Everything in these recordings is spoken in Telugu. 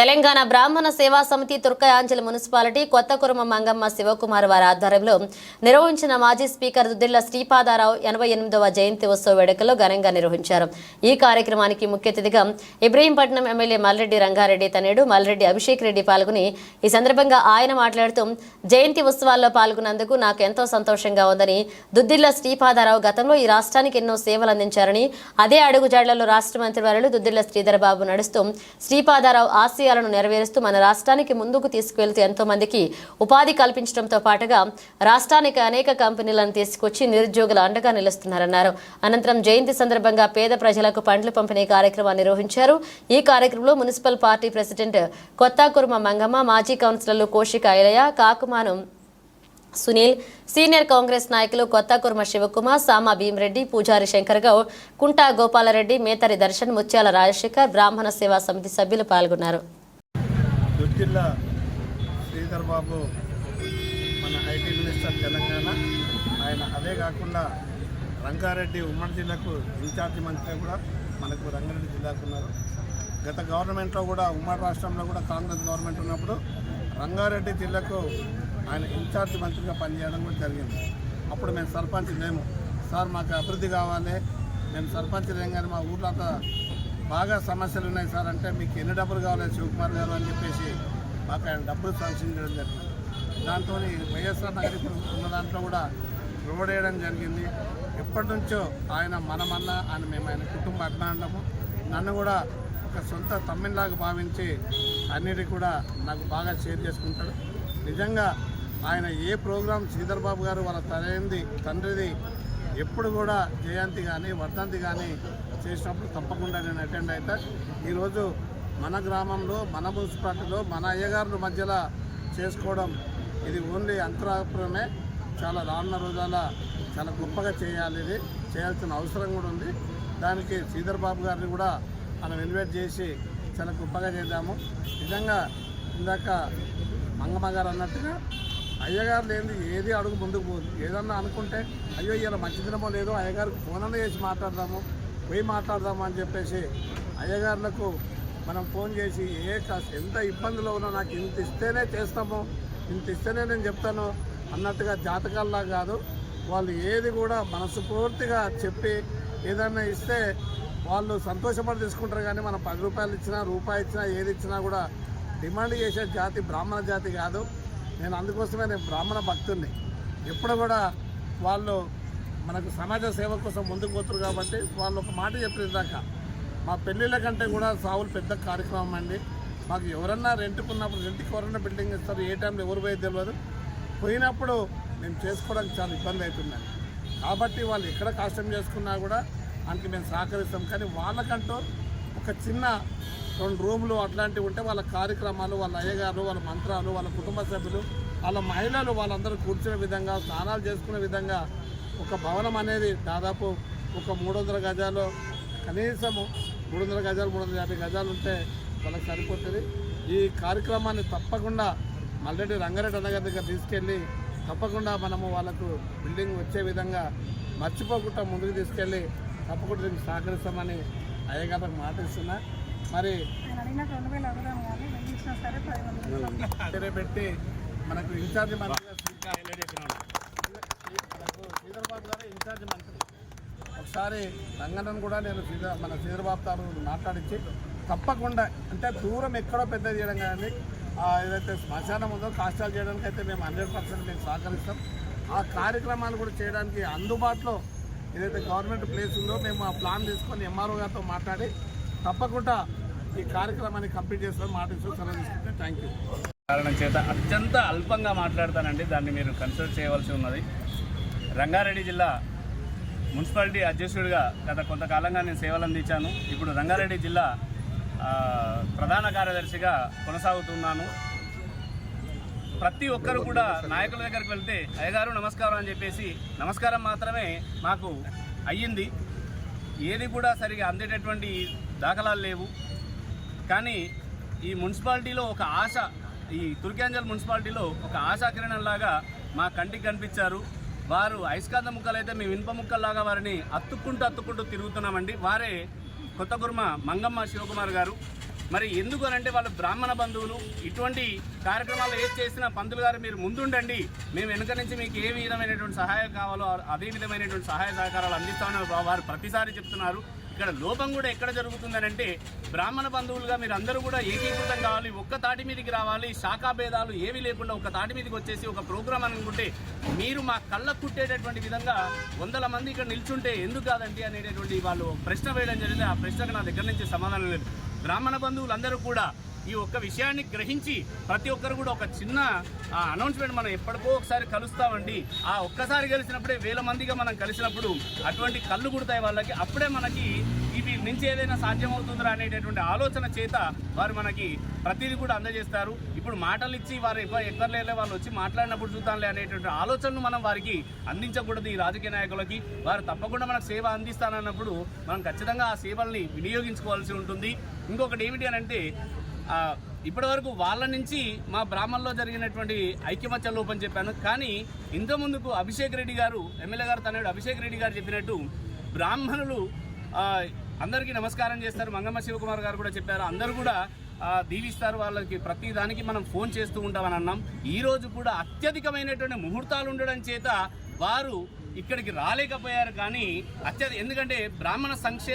తెలంగాణ బ్రాహ్మణ సేవా సమితి తుర్కయాంజలి మున్సిపాలిటీ కొత్త కురమ మంగమ్మ శివకుమార్ వారి ఆధ్వర్యంలో నిర్వహించిన మాజీ స్పీకర్ దుద్దిల్ల శ్రీపాదారావు ఎనభై ఎనిమిదవ జయంతి ఉత్సవ వేడుకలో ఘనంగా నిర్వహించారు. ఈ కార్యక్రమానికి ముఖ్య అతిథిగా ఇబ్రహీంపట్నం ఎమ్మెల్యే మల్రెడ్డి రంగారెడ్డి తనేడు మల్రెడ్డి అభిషేక్ రెడ్డి పాల్గొని ఈ సందర్భంగా ఆయన మాట్లాడుతూ జయంతి ఉత్సవాల్లో పాల్గొన్నందుకు నాకు ఎంతో సంతోషంగా ఉందని దుద్దిల్ల శ్రీపాదారావు గతంలో ఈ రాష్ట్రానికి ఎన్నో సేవలు అందించారని అదే అడుగుజాడలలో రాష్ట్ర మంత్రివర్యులు దుద్దిల్ల శ్రీధరబాబు నడుస్తూ శ్రీపాదారావు ఆశయాలను నెరవేరుస్తూ మన రాష్ట్రానికి ముందుకు తీసుకువెళ్తూ ఎంతో మందికి ఉపాధి కల్పించడంతో పాటుగా రాష్ట్రానికి అనేక కంపెనీలను తీసుకొచ్చి నిరుద్యోగుల అండగా నిలుస్తున్నారన్నారు. అనంతరం జయంతి సందర్భంగా పేద ప్రజలకు పండ్లు పంపిణీ కార్యక్రమాన్ని నిర్వహించారు. ఈ కార్యక్రమంలో municipal party president Kothakurma Mangamma మాజీ కౌన్సిలర్లు కోషిక ఐలయ్య కాకుమాను సునీల్ సీనియర్ కాంగ్రెస్ నాయకులు కొత్తకుర్మ శివకుమార్ సామా భీమరెడ్డి పూజారి శంకర్ గౌడ్ కుంటా గోపాలరెడ్డి మేతరి దర్శన్ ముత్యాల రాజశేఖర్ బ్రాహ్మణ సేవా సమితి సభ్యులు పాల్గొన్నారు. జిల్లా శ్రీధర్ బాబు మన ఐటీ మినిస్టర్ తెలంగాణ. ఆయన అదే కాకుండా రంగారెడ్డి ఉమ్మడి జిల్లాకు ఇన్ఛార్జి మంత్రి కూడా మనకు రంగారెడ్డి జిల్లాకు ఉన్నారు. గత గవర్నమెంట్లో కూడా ఉమ్మడి రాష్ట్రంలో కూడా కాంగ్రెస్ గవర్నమెంట్ ఉన్నప్పుడు రంగారెడ్డి జిల్లాకు ఆయన ఇన్ఛార్జి మంత్రిగా పనిచేయడం కూడా జరిగింది. అప్పుడు మేము సర్పంచ్ మేము. సార్ మాకు అభివృద్ధి కావాలి. మేము సర్పంచ్ లేగానే మా ఊర్లో బాగా సమస్యలు ఉన్నాయి సార్. అంటే మీకు ఎన్ని డబ్బులు కావాలి శివకుమార్ గారు అని చెప్పేసి మాకు ఆయన డబ్బులు శాంక్షన్ చేయడం జరిగింది. దాంతో వైఎస్ఆర్ నగర్ ఉన్న దాంట్లో కూడా రోడ్ వేయడం జరిగింది. ఎప్పటి నుంచో ఆయన మనమన్న అని మేము ఆయన కుటుంబ అభిమానులము. నన్ను కూడా ఒక సొంత తమ్మిలాగా భావించి అన్నిటి కూడా నాకు బాగా షేర్ చేసుకుంటాడు. నిజంగా ఆయన ఏ ప్రోగ్రాం శ్రీధర్ బాబు గారు వాళ్ళ తనది తండ్రిది ఎప్పుడు కూడా జయంతి కానీ వర్ధంతి కానీ చేసినప్పుడు తప్పకుండా నేను అటెండ్ అవుతా ఈరోజు మన గ్రామంలో మన మున్సిపాలిటీలో మన అయ్యగారుల మధ్యలో చేసుకోవడం ఇది ఓన్లీ అంతరాపురమే. చాలా రానున్న రోజాల చాలా గొప్పగా చేయాలి ఇది. చేయాల్సిన అవసరం కూడా ఉంది. దానికి శ్రీధర్ బాబు గారిని కూడా మనం ఇన్వైట్ చేసి చాలా గొప్పగా చేద్దాము. నిజంగా ఇందాక మంగమ్మ గారు అన్నట్టుగా అయ్యగారు లేని ఏది అడుగు ముందుకు పోదు. ఏదన్నా అనుకుంటే అయ్యో ఇలా మంచి దినమో లేదో అయ్యగారికి ఫోన్ అన్న చేసి మాట్లాడదాము. పోయి మాట్లాడదామని చెప్పేసి అయ్యగారులకు మనం ఫోన్ చేసి ఏ కాస్- ఎంత ఇబ్బందిలో ఉన్నా నాకు ఇంత ఇస్తేనే చేస్తాము ఇంత ఇస్తేనే నేను చెప్తాను అన్నట్టుగా జాతకాల్లా కాదు. వాళ్ళు ఏది కూడా మనస్ఫూర్తిగా చెప్పి ఏదన్నా ఇస్తే వాళ్ళు సంతోషపడి తీసుకుంటారు కానీ మనం పది రూపాయలు ఇచ్చినా రూపాయి ఇచ్చినా ఏది ఇచ్చినా కూడా డిమాండ్ చేసే జాతి బ్రాహ్మణ జాతి కాదు. నేను అందుకోసమే నేను బ్రాహ్మణ భక్తుడిని ఎప్పుడు కూడా వాళ్ళు మనకు సమాజ సేవ కోసం ముందుకు పోతున్నారు కాబట్టి వాళ్ళు ఒక మాట చెప్పారు మా పెళ్ళిళ్ళ కంటే కూడా సావులు పెద్ద కార్యక్రమం అండి. మాకు ఎవరన్నా రెంట్కున్నప్పుడు రెంట్కి ఎవరన్నా బిల్డింగ్ ఇస్తారు ఏ టైంలో ఎవరు పోయేది తెలియదు పోయినప్పుడు మేము చేసుకోవడానికి చాలా ఇబ్బంది అవుతున్నాయి కాబట్టి వాళ్ళు ఎక్కడ కష్టం చేసుకున్నా కూడా దానికి మేము సహకరిస్తాం. కానీ వాళ్ళకంటూ ఒక చిన్న రెండు రూములు అట్లాంటివి ఉంటే వాళ్ళ కార్యక్రమాలు వాళ్ళ అయ్యగారు వాళ్ళ మంత్రాలు వాళ్ళ కుటుంబ సభ్యులు వాళ్ళ మహిళలు వాళ్ళందరూ కూర్చునే విధంగా స్నానాలు చేసుకునే విధంగా ఒక భవనం అనేది దాదాపు ఒక మూడు వందల గజాలు కనీసము మూడు వందల గజాలు మూడు వందల యాభై గజాలు ఉంటే వాళ్ళకి సరిపోతుంది. ఈ కార్యక్రమాన్ని తప్పకుండా మల్లెడ్డి రంగారెడ్డి అన్నగారి దగ్గర తీసుకెళ్ళి తప్పకుండా మనము వాళ్ళకు బిల్డింగ్ వచ్చే విధంగా మర్చిపోకుండా ముందుకు తీసుకెళ్ళి తప్పకుండా దీనికి సహకరిస్తామని అయ్యగారికి మాట ఇస్తున్నా మరి ఆయన అడిగినట్టు రెండు వేలు అడుగుదాం కానీ వెయ్యి ఇచ్చినా సరే పది మంది పేరే పెట్టి మనకు ఇన్ఛార్జి మంత్రిగా శ్రీకా హైలైట్ చేసినాడు మనకు శ్రీధర్బాబు గారు ఇన్ఛార్జి మంత్రి ఒకసారి రంగన్నను కూడా నేను మన శ్రీధర్బాబు తారు మాట్లాడించి తప్పకుండా అంటే దూరం ఎక్కడో పెద్ద చేయడం కానీ ఏదైతే శ్మశానం ఉందో కాష్టాలు చేయడానికి అయితే మేము హండ్రెడ్ పర్సెంట్ మేము సహకరిస్తాం. ఆ కార్యక్రమాలు కూడా చేయడానికి అందుబాటులో ఏదైతే గవర్నమెంట్ ప్లేస్ ఉందో మేము ఆ ప్లాన్ తీసుకొని ఎంఆర్ఓ గారితో మాట్లాడి తప్పకుండా ఈ కార్యక్రమాన్ని కంప్లీట్ చేస్తాం మాట ఇస్తూ తీసుకుంటే థ్యాంక్ యూ. కారణం చేత అత్యంత అల్పంగా మాట్లాడతానండి దాన్ని మీరు కన్సిడర్ చేయవలసి ఉన్నది. రంగారెడ్డి జిల్లా మున్సిపాలిటీ అధ్యక్షుడిగా గత కొంతకాలంగా నేను సేవలు అందించాను. ఇప్పుడు రంగారెడ్డి జిల్లా ప్రధాన కార్యదర్శిగా కొనసాగుతున్నాను. ప్రతి ఒక్కరు కూడా నాయకుల దగ్గరికి వెళ్తే అయ్యగారు నమస్కారం అని చెప్పేసి నమస్కారం మాత్రమే మాకు అయ్యింది. ఏది కూడా సరిగా అందేటటువంటి దాఖలాలు లేవు. కానీ ఈ మున్సిపాలిటీలో ఒక ఆశ ఈ తుర్కాంజల్ మున్సిపాలిటీలో ఒక ఆశాకిరణంలాగా మా కంటికి కనిపించారు. వారు ఐస్కాంత ముక్కలైతే మేము ఇనుప ముక్కల్లాగా వారిని అత్తుక్కుంటూ అత్తుక్కుంటూ తిరుగుతున్నామండి. వారే కొత్త గుర్మ మంగమ్మ శివకుమార్ గారు. మరి ఎందుకు అనంటే వాళ్ళు బ్రాహ్మణ బంధువులు. ఇటువంటి కార్యక్రమాలు ఏది చేసినా పంతులు గారు మీరు ముందుండండి. మేము వెనుక నుంచి మీకు ఏ విధమైనటువంటి సహాయం కావాలో అదే విధమైనటువంటి సహాయ సహకారాలు అందిస్తామని వారు ప్రతిసారి చెప్తున్నారు. ఇక్కడ లోపం కూడా ఎక్కడ జరుగుతుందని అంటే బ్రాహ్మణ బంధువులుగా మీరు అందరూ కూడా ఏకీకృతం కావాలి ఒక్క తాటి మీదకి రావాలి శాఖా భేదాలు ఏవి లేకుండా ఒక తాటి మీదకి వచ్చేసి ఒక ప్రోగ్రామ్ అనుకుంటే మీరు మా కళ్ళ కుట్టేటటువంటి విధంగా వందల మంది ఇక్కడ నిల్చుంటే ఎందుకు కాదండి అనేటటువంటి వాళ్ళు ప్రశ్న వేయడం జరిగింది. ఆ ప్రశ్నకు నా దగ్గర నుంచి సమాధానం లేదు. బ్రాహ్మణ బంధువులందరూ కూడా ఈ ఒక్క విషయాన్ని గ్రహించి ప్రతి ఒక్కరు కూడా ఒక చిన్న అనౌన్స్మెంట్ మనం ఎప్పటికో ఒకసారి కలుస్తామండి. ఆ ఒక్కసారి కలిసినప్పుడే వేల మందిగా మనం కలిసినప్పుడు అటువంటి కళ్ళు కుడతాయి వాళ్ళకి. అప్పుడే మనకి ఇవి నుంచి ఏదైనా సాధ్యమవుతుందా అనేటటువంటి ఆలోచన చేత వారు మనకి ప్రతిదీ కూడా అందజేస్తారు. ఇప్పుడు మాటలు ఇచ్చి వారు ఎక్కడ వాళ్ళు వచ్చి మాట్లాడినప్పుడు చూద్దాంలే అనేటువంటి ఆలోచనను మనం వారికి అందించకూడదు ఈ రాజకీయ నాయకులకి. వారు తప్పకుండా మనకు సేవ అందిస్తానన్నప్పుడు మనం ఖచ్చితంగా ఆ సేవల్ని వినియోగించుకోవాల్సి ఉంటుంది. ఇంకొకటి ఏమిటి అని అంటే ఇప్పటివరకు వాళ్ళ నుంచి మా బ్రాహ్మణలో జరిగినటువంటి ఐక్యమత్య లోపం చెప్పాను. కానీ ఇంత ముందుకు అభిషేక్ రెడ్డి గారు ఎమ్మెల్యే గారు తనయుడు అభిషేక్ రెడ్డి గారు చెప్పినట్టు బ్రాహ్మణులు అందరికీ నమస్కారం చేస్తారు. మంగమ్మ శివకుమార్ గారు కూడా చెప్పారు. అందరూ కూడా దీవిస్తారు వాళ్ళకి. ప్రతి దానికి మనం ఫోన్ చేస్తూ ఉంటామని అన్నాం. ఈరోజు కూడా అత్యధికమైనటువంటి ముహూర్తాలు ఉండడం చేత వారు ఇక్కడికి రాలేకపోయారు కానీ అత్యధిక ఎందుకంటే బ్రాహ్మణ సంక్షే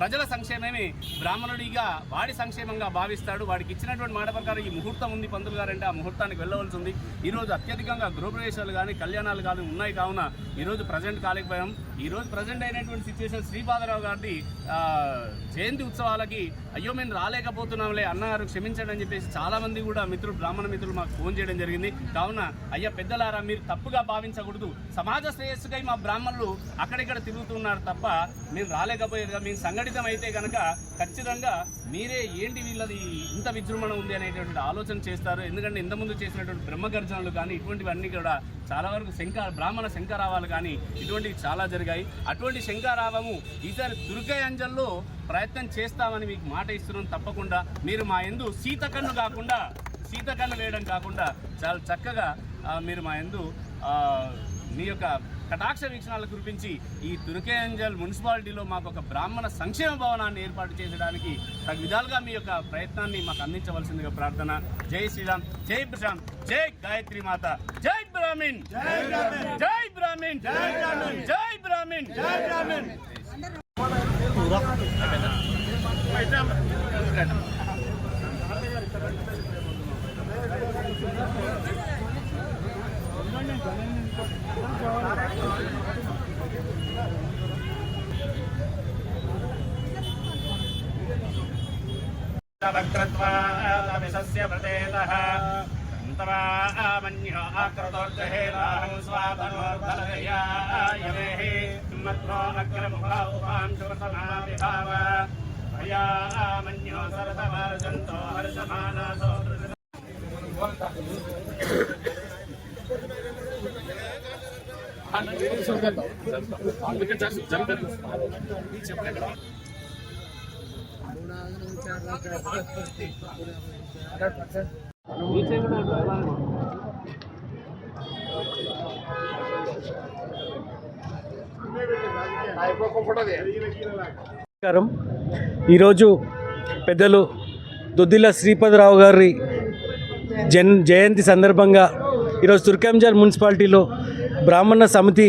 ప్రజల సంక్షేమమే బ్రాహ్మణుడిగా వాడి సంక్షేమంగా భావిస్తాడు. వాడికి ఇచ్చినటువంటి మాట ప్రకారం ఈ ముహూర్తం ఉంది పంతులు గారంటే ఆ ముహూర్తానికి వెళ్ళవలసి ఉంది. ఈ రోజు అత్యధికంగా గృహప్రవేశాలు కానీ కళ్యాణాలు కానీ ఉన్నాయి కావున ఈరోజు ప్రజెంట్ కాలేకపోయాం. ఈరోజు ప్రజెంట్ అయినటువంటి సిచ్యువేషన్ శ్రీపాదరావు గారి జయంతి ఉత్సవాలకి అయ్యో మేము రాలేకపోతున్నాంలే అన్నగారు క్షమించండి అని చెప్పేసి చాలామంది కూడా మిత్రులు బ్రాహ్మణ మిత్రులు మాకు ఫోన్ చేయడం జరిగింది. కావున అయ్యా పెద్దలారా మీరు తప్పుగా భావించకూడదు. సమాజ శ్రేయస్సుకై మా బ్రాహ్మణులు అక్కడిక్కడ తిరుగుతున్నారు తప్ప మేము రాలేకపోయేది మేము సంఘటితం అయితే కనుక ఖచ్చితంగా మీరే ఏంటి వీళ్ళది ఇంత విజృంభణ ఉంది అనేటువంటి ఆలోచన చేస్తారు. ఎందుకంటే ఇంతకుముందు చేసినటువంటి బ్రహ్మగర్జనలు కానీ ఇటువంటివన్నీ కూడా చాలా వరకు శంఖ బ్రాహ్మణ శంకరావాలు కానీ ఇటువంటివి చాలా జరిగాయి. అటువంటి శంకరావము ఈసారి దుర్గయంజల్లో ప్రయత్నం చేస్తామని మీకు మాట ఇస్తున్నాం తప్పకుండా. మీరు మా ఎందు సీతకన్ను కాకుండా సీతకన్ను వేయడం కాకుండా చాలా చక్కగా మీరు మా ఎందు మీ యొక్క కటాక్ష వీక్షణాలు కురిపించి ఈ తురకేంజల్ మున్సిపాలిటీలో మాకు ఒక బ్రాహ్మణ సంక్షేమ భవనాన్ని ఏర్పాటు చేయడానికి తగు విధాలుగా మీ యొక్క ప్రయత్నాన్ని మాకు అందించవలసిందిగా ప్రార్థన. జై శ్రీరామ్ జై ప్రశాంత్ జై గాయత్రి మాత జై బ్రాహ్మిన్ జై బ్రాహ్మణ్ జై బ్రాహ్మిన్ జై బ్రాహ్మణ్ జై బ్రాహ్మిన్ प्रतेतः तवामन्यो आकृतोर्जहेलाहं स्वातनोर्बलगया यमेः मत्रो अग्रमुखा उपां शुभसमाविभाव भयामन्यो सरतमार्जन्तो हर्षमानासो నమస్కారం. ఈరోజు పెద్దలు దొద్దిల శ్రీపదరావు గారి జన్ జయంతి సందర్భంగా ఈరోజు తుర్కంజార్ మున్సిపాలిటీలో బ్రాహ్మణ సమితి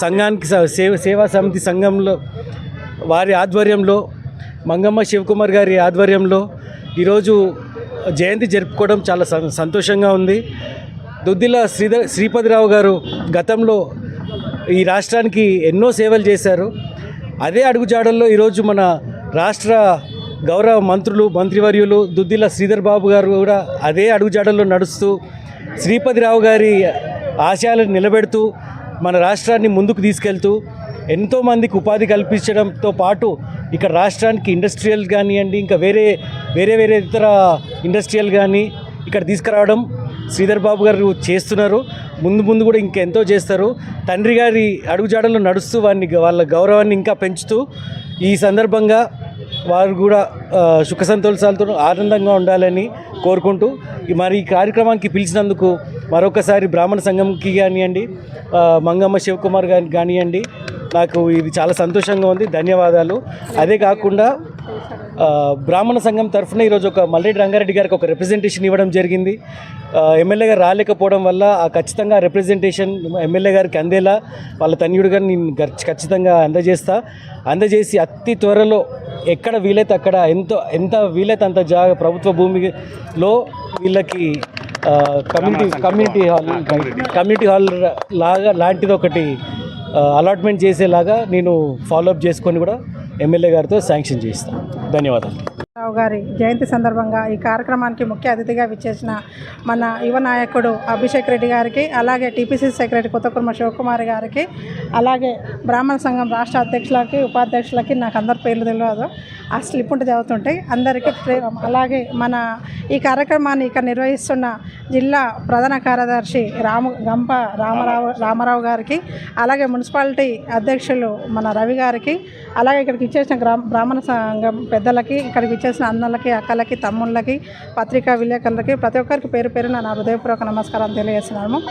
సంఘానికి సేవ సేవా సమితి సంఘంలో వారి ఆధ్వర్యంలో మంగమ్మ శివకుమార్ గారి ఆధ్వర్యంలో ఈరోజు జయంతి జరుపుకోవడం చాలా సంతోషంగా ఉంది. దుద్దిల శ్రీధర్ శ్రీపతిరావు గారు గతంలో ఈ రాష్ట్రానికి ఎన్నో సేవలు చేశారు. అదే అడుగుజాడల్లో ఈరోజు మన రాష్ట్ర గౌరవ మంత్రులు మంత్రివర్యులు దుద్దిల శ్రీధర్ బాబు గారు కూడా అదే అడుగుజాడల్లో నడుస్తూ శ్రీపతిరావు గారి ఆశయాలను నిలబెడుతూ మన రాష్ట్రాన్ని ముందుకు తీసుకెళ్తూ ఎంతోమందికి ఉపాధి కల్పించడంతో పాటు ఇక్కడ రాష్ట్రానికి ఇండస్ట్రియల్ కానివ్వండి ఇంకా వేరే వేరే వేరే ఇతర ఇండస్ట్రియల్ కానీ ఇక్కడ తీసుకురావడం శ్రీధర్ బాబు గారు చేస్తున్నారు. ముందు ముందు కూడా ఇంకెంతో చేస్తారు. తండ్రి గారి అడుగుజాడలు నడుస్తూ వారిని వాళ్ళ గౌరవాన్ని ఇంకా పెంచుతూ ఈ సందర్భంగా వారు కూడా సుఖ సంతోషాలతో ఆనందంగా ఉండాలని కోరుకుంటూ మరి ఈ కార్యక్రమానికి పిలిచినందుకు మరొకసారి బ్రాహ్మణ సంఘంకి కానివ్వండి మంగమ్మ శివకుమార్ గారికి కానివ్వండి నాకు ఇది చాలా సంతోషంగా ఉంది. ధన్యవాదాలు. అదే కాకుండా బ్రాహ్మణ సంఘం తరఫున ఈరోజు ఒక మల్లెడ్డి రంగారెడ్డి గారికి ఒక రిప్రజెంటేషన్ ఇవ్వడం జరిగింది. ఎమ్మెల్యే గారు రాలేకపోవడం వల్ల ఆ ఖచ్చితంగా రిప్రజెంటేషన్ ఎమ్మెల్యే గారికి అందేలా వాళ్ళ తన్యుడిగా నేను ఖచ్చితంగా అందజేస్తా. అందజేసి అతి త్వరలో ఎక్కడ వీలైతే అక్కడ ఎంతో ఎంత వీలైతే అంత జాగా ప్రభుత్వ భూమిలో వీళ్ళకి community community hall community. Hall లాగా లాంటిది ఒకటి అలాట్మెంట్ చేసేలాగా నేను ఫాలోఅప్ చేసుకొని కూడా ఎమ్మెల్యే గారితో శాంక్షన్ చేయిస్తాను. ధన్యవాదాలు. రావు గారి జయంతి సందర్భంగా ఈ కార్యక్రమానికి ముఖ్య అతిథిగా విచ్చేసిన మన యువ నాయకుడు అభిషేక్ రెడ్డి గారికి అలాగే టీపీసీ సెక్రటరీ కొత్తకుర్మ శివకుమార్ గారికి అలాగే బ్రాహ్మణ సంఘం రాష్ట్ర అధ్యక్షులకి ఉపాధ్యక్షులకి నాకు అందరి పేర్లు తెలియదు. ఆ స్లిప్ ఉంటే చదువుతుంటాయి అందరికీ అలాగే మన ఈ కార్యక్రమాన్ని ఇక్కడ నిర్వహిస్తున్న జిల్లా ప్రధాన కార్యదర్శి రాము గంప రామారావు రామారావు గారికి అలాగే మున్సిపాలిటీ అధ్యక్షులు మన రవి గారికి అలాగే ఇక్కడికి ఇచ్చేసిన గ్రామ బ్రాహ్మణ సంఘం పెద్దలకి ఇక్కడికి ఇచ్చేసిన అన్నలకి అక్కలకి తమ్ముళ్ళకి పత్రికా విలేకరులకి ప్రతి ఒక్కరికి పేరు పేరున నా హృదయపూర్వక నమస్కారం తెలియజేస్తున్నాము.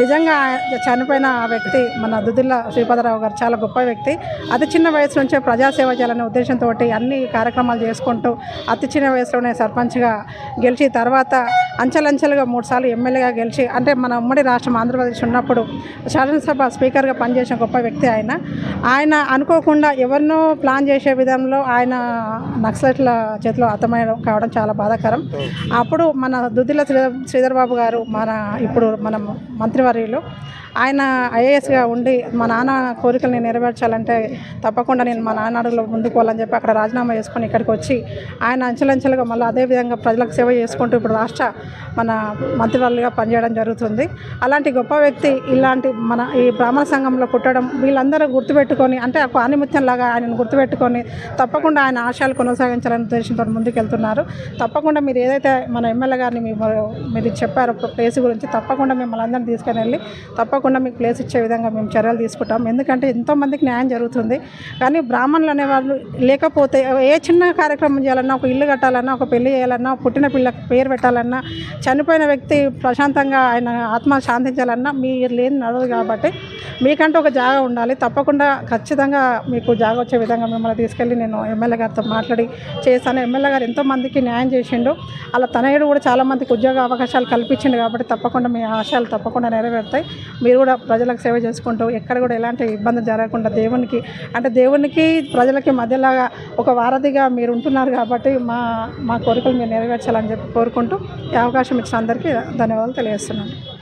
నిజంగా చనిపోయిన ఆ వ్యక్తి మన దుదిల్ల శ్రీపదరావు గారు చాలా గొప్ప వ్యక్తి. అతి చిన్న వయసు నుంచే ప్రజాసేవ చేయాలనే ఉద్దేశంతో అన్ని కార్యక్రమాలు చేసుకుంటూ అతి చిన్న వయసులోనే సర్పంచ్గా గెలిచి తర్వాత అంచెలంచెలుగా మూడుసార్లు ఎమ్మెల్యేగా గెలిచి అంటే మన ఉమ్మడి రాష్ట్రం ఆంధ్రప్రదేశ్ ఉన్నప్పుడు శాసనసభ స్పీకర్గా పనిచేసిన గొప్ప వ్యక్తి ఆయన. ఆయన అనుకోకుండా ఎవరినో ప్లాన్ చేసే విధంలో ఆయన నక్సలైట్ల చేతిలో హతమయ్యడం కావడం చాలా బాధాకరం. అప్పుడు మన దుద్దిల శ్రీధర్ బాబు గారు మన ఇప్పుడు మన మంత్రివర్యులు ఆయన ఐఏఎస్గా ఉండి మా నాన్న కోరికల్ని నెరవేర్చాలంటే తప్పకుండా నేను మా నాన్న అడుగులో ముందుకు చెప్పి అక్కడ రాజీనామా చేసుకొని ఇక్కడికి వచ్చి ఆయన అంచెలంచెలుగా మళ్ళీ అదేవిధంగా ప్రజలకు సేవ చేసుకుంటూ ఇప్పుడు రాష్ట్ర మన మంత్రివర్యులుగా పనిచేయడం జరుగుతుంది. అలాంటి గొప్ప వ్యక్తి ఇలాంటి మన ఈ బ్రాహ్మణ సంఘంలో పుట్టడం వీళ్ళందరూ గుర్తుపెట్టుకొని అంటే ఒక ఆనిమిత్యంలాగా ఆయనను గుర్తుపెట్టుకొని తప్పకుండా ఆయన ఆశయాలు కొనసాగించాలనే ఉద్దేశంతో ముందుకెళ్తున్నారు. తప్పకుండా మీరు ఏదైతే మన ఎమ్మెల్యే గారిని మీరు మీరు చెప్పారో ప్లేస్ గురించి తప్పకుండా మిమ్మల్ని అందరినీ తీసుకుని వెళ్ళి తప్పకుండా మీకు ప్లేస్ ఇచ్చే విధంగా మేము చర్యలు తీసుకుంటాం. ఎందుకంటే ఎంతోమందికి న్యాయం జరుగుతుంది. కానీ బ్రాహ్మణులు అనేవాళ్ళు లేకపోతే ఏ చిన్న కార్యక్రమం చేయాలన్నా ఒక ఇల్లు కట్టాలన్నా ఒక పెళ్ళి చేయాలన్నా పుట్టిన పిల్లకి పేరు పెట్టాలన్నా చనిపోయిన వ్యక్తి ప్రశాంతంగా ఆయన ఆత్మ శాంతించాలన్నా మీరు లేని నడవదు కాబట్టి మీకంటూ ఒక జాగా ఉండాలి. తప్పకుండా ఖచ్చితంగా మీకు జాగా వచ్చే విధంగా మిమ్మల్ని తీసుకెళ్ళి నేను ఎమ్మెల్యే గారితో మాట్లాడి చేశాను ఎమ్మెల్యే గారు ఎంతోమందికి న్యాయం చేసిండు. అలా తనయుడు కూడా చాలా మందికి ఉద్యోగ అవకాశాలు కల్పించిండు కాబట్టి తప్పకుండా మీ ఆశయాలు తప్పకుండా నెరవేరుతాయి. మీరు కూడా ప్రజలకు సేవ చేసుకుంటూ ఎక్కడ కూడా ఎలాంటి ఇబ్బంది జరగకుండా దేవునికి అంటే దేవునికి ప్రజలకి మధ్యలాగా ఒక వారధిగా మీరు ఉంటున్నారు కాబట్టి మా మా కోరికలు మీరు నెరవేర్చాలని చెప్పి కోరుకుంటూ ఈ అవకాశం ఇచ్చిన అందరికీ ధన్యవాదాలు తెలియజేస్తున్నాను.